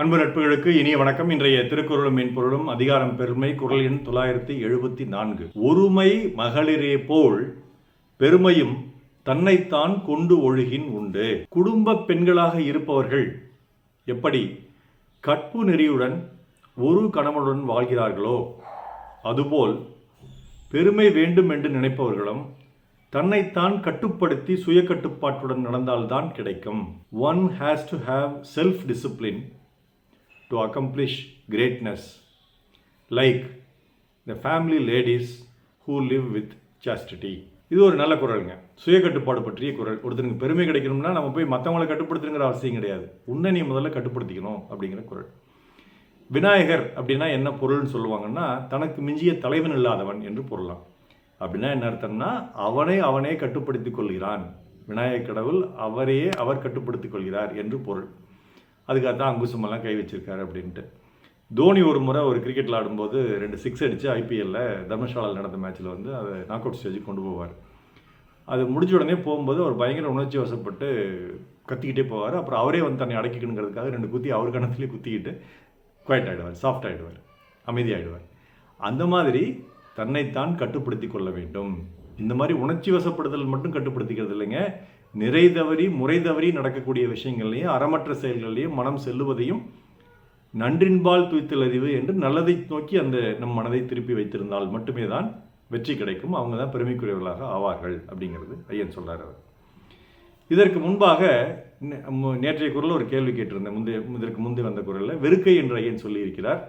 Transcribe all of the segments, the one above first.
அன்பு நட்புகளுக்கு இனிய வணக்கம். இன்றைய திருக்குறளும் மென்பொருளும் அதிகாரம் பெருமை குரல் எண் தொள்ளாயிரத்தி எழுபத்தி நான்கு. ஒருமை மகளிரே போல் பெருமையும் தன்னைத்தான் கொண்டு ஒழுகின் உண்டு. குடும்ப பெண்களாக இருப்பவர்கள் எப்படி கற்பு நெறியுடன் ஒரு கணவனுடன் வாழ்கிறார்களோ அதுபோல் பெருமை வேண்டும் என்று நினைப்பவர்களும் தன்னைத்தான் கட்டுப்படுத்தி சுய கட்டுப்பாட்டுடன் நடந்தால்தான் கிடைக்கும். One has to have self discipline to accomplish greatness like the family ladies who live with chastity இது ஒரு நல்ல குரலுங்க. சுய கட்டுப்பாடு பற்றிய குரல். ஒருத்தருக்கு பெருமை கிடைக்கணும்னா நம்ம போய் மற்றவங்களை கட்டுப்படுத்துங்கிற அவசியம் கிடையாது. உன்னை நீ முதல்ல கட்டுப்படுத்திக்கணும் அப்படிங்கிற குரல். விநாயகர் அப்படின்னா என்ன பொருள்னு சொல்லுவாங்கன்னா தனக்கு மிஞ்சிய தலைவன் இல்லாதவன் என்று பொருளாம். அப்படின்னா என்ன அர்த்தம்னா அவனை அவனே கட்டுப்படுத்திக் கொள்கிறான். விநாயகர் கடவுள் அவரையே அவர் கட்டுப்படுத்திக் கொள்கிறார் என்று பொருள். அதுக்காக தான் அங்குசமெல்லாம் கை வச்சிருக்காரு அப்படின்ட்டு. தோனி ஒரு முறை ஒரு கிரிக்கெட்டில் ஆடும்போது ரெண்டு சிக்ஸ் அடித்து ஐபிஎல்ல தர்மசாலாவில் நடந்த மேட்ச்சில் வந்து அதை நாக் அவுட் ஸ்டேஜுக்கு கொண்டு போவார். அது முடிஞ்ச உடனே போகும்போது அவர் பயங்கர உணர்ச்சி வசப்பட்டு கத்திக்கிட்டே போவார். அப்புறம் அவரே வந்து தன்னை அடக்கிக்கணுங்கிறதுக்காக ரெண்டு குத்தி அவர் கணத்துலேயே குத்திக்கிட்டு குவைட் ஆகிடுவார் சாஃப்ட் ஆகிடுவார் அமைதியாகிடுவார் அந்த மாதிரி தன்னைத்தான் கட்டுப்படுத்தி கொள்ள வேண்டும். இந்த மாதிரி உணர்ச்சி வசப்படுதல் மட்டும் கட்டுப்படுத்திக்கிறது இல்லைங்க. நிறை தவறி முறை தவறி நடக்கக்கூடிய விஷயங்கள்லையும் அறமற்ற செயல்கள்லையும் மனம் செல்லுவதையும் நன்றின்பால் துய்த்தல் அறிவு என்று நல்லதை நோக்கி அந்த நம் மனதை திருப்பி வைத்திருந்தால் மட்டுமே தான் வெற்றி கிடைக்கும். அவங்க தான் பெருமைக்குரியவர்களாக ஆவார்கள் அப்படிங்கிறது ஐயன் சொல்கிறார் அவர். இதற்கு முன்பாக மு- நேற்றைய குரலில் ஒரு கேள்வி கேட்டிருந்தேன். முந்தைய இதற்கு முந்தைய வந்த குரலில் வெறுக்கை என்று ஐயன் சொல்லியிருக்கிறார்.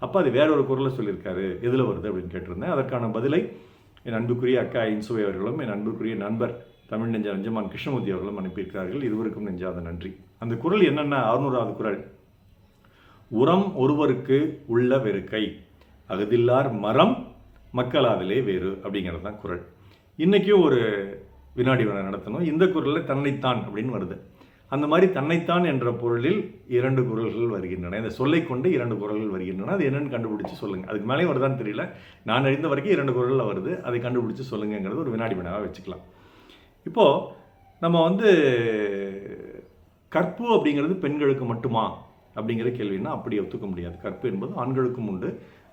அப்போ அது வேற ஒரு குரலை சொல்லியிருக்காரு. எதில் வருது அப்படின்னு கேட்டிருந்தேன். அதற்கான பதிலை என் அன்புக்குரிய அக்கா இன்சுவை அவர்களும் என் அன்புக்குரிய நண்பர் தமிழ் நெஞ்ச நஞ்சமான் கிருஷ்ணமூர்த்தி அவர்களும் அனுப்பியிருக்கிறார்கள். இருவருக்கும் நெஞ்சாத நன்றி. அந்த குரல் என்னென்ன அறுநூறாவது குரல். உரம் ஒருவருக்கு உள்ள வெறுக்கை அகதில்லார் மரம் மக்களாவிலே வேறு அப்படிங்கிறது தான் குரல். இன்றைக்கும் ஒரு வினாடி வினா நடத்தணும். இந்த குரலில் தன்னைத்தான் அப்படின்னு வருது. அந்த மாதிரி தன்னைத்தான் என்ற பொருளில் இரண்டு குரல்கள் வருகின்றன. இந்த சொல்லை கொண்டு இரண்டு குரல்கள் வருகின்றன. அது என்னென்னு கண்டுபிடிச்சு சொல்லுங்கள் அதுக்கு மேலே வருதான்னு தெரியல. நான் அறிந்த வரைக்கும் இரண்டு குரலில் வருது. அதை கண்டுபிடிச்சு சொல்லுங்கங்கிறது ஒரு வினாடி வினாவாக வச்சுக்கலாம். இப்போது நம்ம வந்து கற்பு அப்படிங்கிறது பெண்களுக்கு மட்டுமா அப்படிங்கிற கேள்வின்னா அப்படி ஒத்துக்க முடியாது. கற்பு என்பது ஆண்களுக்கும் உண்டு.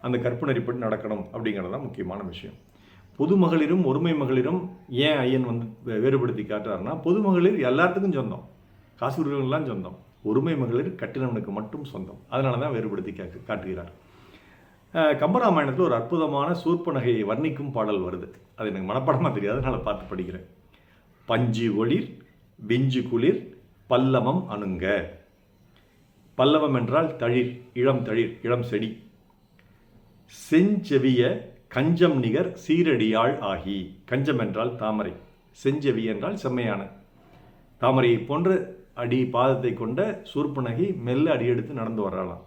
அந்த கற்பு நெறிப்படி நடக்கணும் அப்படிங்கிறது தான் முக்கியமான விஷயம். பொது மகளிரும் ஒருமை மகளிரும் ஏன் ஐயன் வந்து வேறுபடுத்தி காட்டுறாருன்னா பொது மகளிர் எல்லாத்துக்கும் சொந்தம். காசு சொந்தம். ஒருமை மகளிர் கட்டினவனுக்கு மட்டும் சொந்தம். அதனால தான் வேறுபடுத்தி காட்டுகிறார். கம்பராமாயணத்தில் ஒரு அற்புதமான சூர்ப்பனகையை வர்ணிக்கும் பாடல் வருது. அது எனக்கு மனப்பாடமாக தெரியாது. அதனால் பார்த்து படிக்கிறேன். பஞ்சு ஒளிர் விஞ்சு குளிர் பல்லவம் அணுங்க. பல்லவம் என்றால் தளிர் இளம் தளிர் இளம் செடி. செஞ்செவிய கஞ்சம் நிகர் சீரடியாள் ஆகி. கஞ்சம் என்றால் தாமரை. செஞ்செவி என்றால் செம்மையான. தாமரை போன்ற அடி பாதத்தை கொண்ட சூர்பனகி மெல்ல அடியெடுத்து நடந்து வரலாம்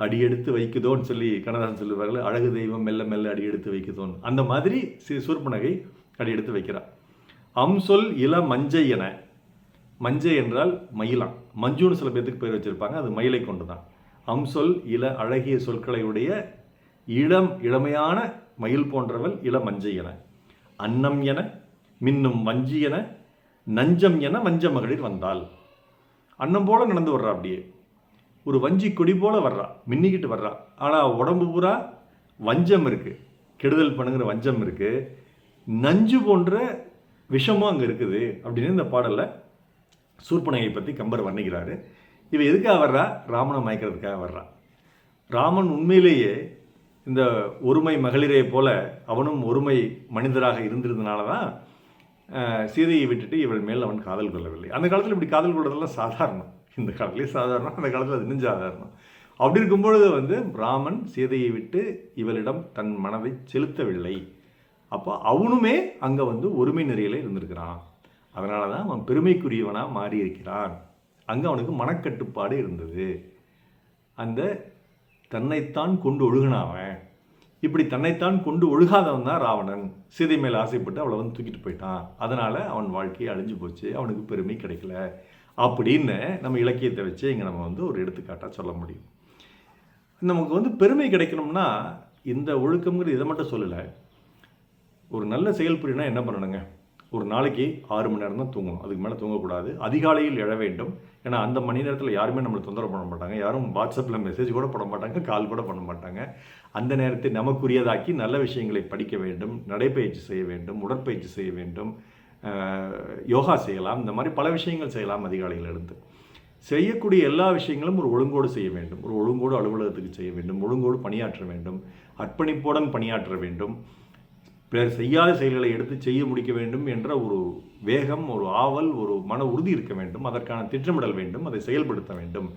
அடியெடுத்து வைக்குதோன்னு சொல்லி கண்ணதாசன் சொல்லுவார்கள் அழகு தெய்வம் மெல்ல மெல்ல அடியெடுத்து வைக்குதோன்னு அந்த மாதிரி சூர்பனகை அடியெடுத்து வைக்கிறார் அம்சொல் இள மஞ்சை என. மஞ்சை என்றால் மயிலாம் மஞ்சுன்னு சில பேர்த்துக்கு பேர் வச்சிருப்பாங்க. அது மயிலை கொண்டு தான் அம்சொல் இள அழகிய சொற்களையுடைய இளம் இளமையான மயில் போன்றவள் இள மஞ்சை என. அன்னம் என மின்னும் வஞ்சி என நஞ்சம் என வஞ்ச மகளிர் வந்தாள். அன்னம் போல நடந்து வர்றா அப்படியே. ஒரு வஞ்சி கொடி போல வர்றா. மின்னிக்கிட்டு வர்றா. ஆனால் உடம்பு பூரா வஞ்சம் இருக்குது கெடுதல் பண்ணுங்கிற வஞ்சம் இருக்குது நஞ்சு போன்ற விஷமும் அங்கே இருக்குது அப்படின்னு இந்த பாடலில் சூர்பனகையை பற்றி கம்பர் வர்ணிக்கிறாரு. இவ எதுக்காக வர்றா? ராமனை மயக்கிறதுக்காக வர்றா. ராமன் உண்மையிலேயே இந்த ஒருமை மகளிரை போல அவனும் ஒருமை மனிதராக இருந்திருந்தனால தான் சீதையை விட்டுட்டு இவள் மேல் அவன் காதல் கொள்ளவில்லை. அந்த காலத்தில் இப்படி காதல் கொள்வதெல்லாம் சாதாரணம். இந்த காலத்துலேயே சாதாரணம் அந்த காலத்தில் அது இன்னும் சாதாரணம். அப்படி இருக்கும்பொழுது வந்து ராமன் சீதையை விட்டு இவளிடம் தன் மனதை செலுத்தவில்லை. அப்போ அவனுமே அங்கே வந்து ஒருமை நிறையில் இருந்திருக்கிறான். அதனால தான் அவன் பெருமைக்குரியவனாக மாறி இருக்கிறான் அங்கே அவனுக்கு மனக்கட்டுப்பாடு இருந்தது. அந்த தன்னைத்தான் கொண்டு ஒழுகினாவன் இப்படி தன்னைத்தான் கொண்டு ஒழுகாதவன் தான் ராவணன். சீதை மேல் ஆசைப்பட்டு அவளை வந்து தூக்கிட்டு போயிட்டான். அதனால் அவன் வாழ்க்கையை அழிஞ்சு போச்சு. அவனுக்கு பெருமை கிடைக்கல. அப்படின்னு நம்ம இலக்கியத்தை வச்சு இங்கே நம்ம வந்து ஒரு எடுத்துக்காட்டாக சொல்ல முடியும். நமக்கு வந்து பெருமை கிடைக்கணும்னா இந்த ஒழுக்கம்ங்கிறது இதை மட்டும் சொல்லலை. ஒரு நல்ல செயல் புரியணும்னா என்ன பண்ணணுங்க? ஒரு நாளைக்கு ஆறு மணி நேரம் தான் தூங்கணும். அதுக்கு மேலே தூங்கக்கூடாது. அதிகாலையில் எழ வேண்டும். ஏன்னா அந்த மணி நேரத்தில் யாருமே நம்மளை தொந்தரவு பண்ண மாட்டாங்க. யாரும் வாட்ஸ்அப்பில் மெசேஜ் கூட பண்ண மாட்டாங்க. கால் கூட பண்ண மாட்டாங்க. அந்த நேரத்தை நமக்குரியதாக்கி நல்ல விஷயங்களை படிக்க வேண்டும். நடைப்பயிற்சி செய்ய வேண்டும். உடற்பயிற்சி செய்ய வேண்டும். யோகா செய்யலாம். இந்த மாதிரி பல விஷயங்கள் செய்யலாம் அதிகாலையில் எழுந்து. செய்யக்கூடிய எல்லா விஷயங்களும் ஒரு ஒழுங்கோடு செய்ய வேண்டும். ஒரு ஒழுங்கோடு அலுவலகத்துக்கு செய்ய வேண்டும். ஒழுங்கோடு பணியாற்ற வேண்டும். அர்ப்பணிப்புடன் பணியாற்ற வேண்டும். பிறர் செய்யாத செயல்களை எடுத்து செய்ய முடிக்க வேண்டும் என்ற ஒரு வேகம் ஒரு ஆவல் ஒரு மன உறுதி இருக்க வேண்டும். அதற்கான திட்டமிடல் வேண்டும் அதை செயல்படுத்த வேண்டும்.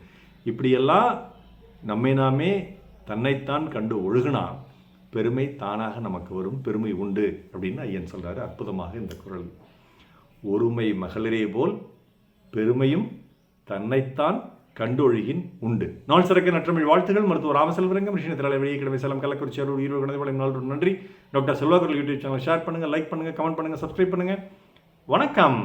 இப்படியெல்லாம் நம்மை நாமே தன்னைத்தான் கண்டு ஒழுகுனா பெருமை தானாக நமக்கு வரும் பெருமை உண்டு அப்படின்னு ஐயன் சொல்கிறாரு அற்புதமாக இந்த குரல். ஒருமை மகளிரே போல் பெருமையும் தன்னைத்தான் கண்டொழுகின் உண்டு. நாள் சிறக்க நற்றமிழ் வாழ்த்துகள். மருத்துவர் ராமசெல்வரங்கம் ரிஷின திரளை வெளியே கிழமை சேலம் கள்ளக்குறிச்சி அருள் ஈரோடு கணதை நாள் நன்றி. Doctor Selvakar YouTube channel share பண்ணுங்கள் லைக் பண்ணுங்கள் கமெண்ட் பண்ணுங்கள் சப்ஸ்கிரைப் பண்ணுங்கள் வணக்கம்.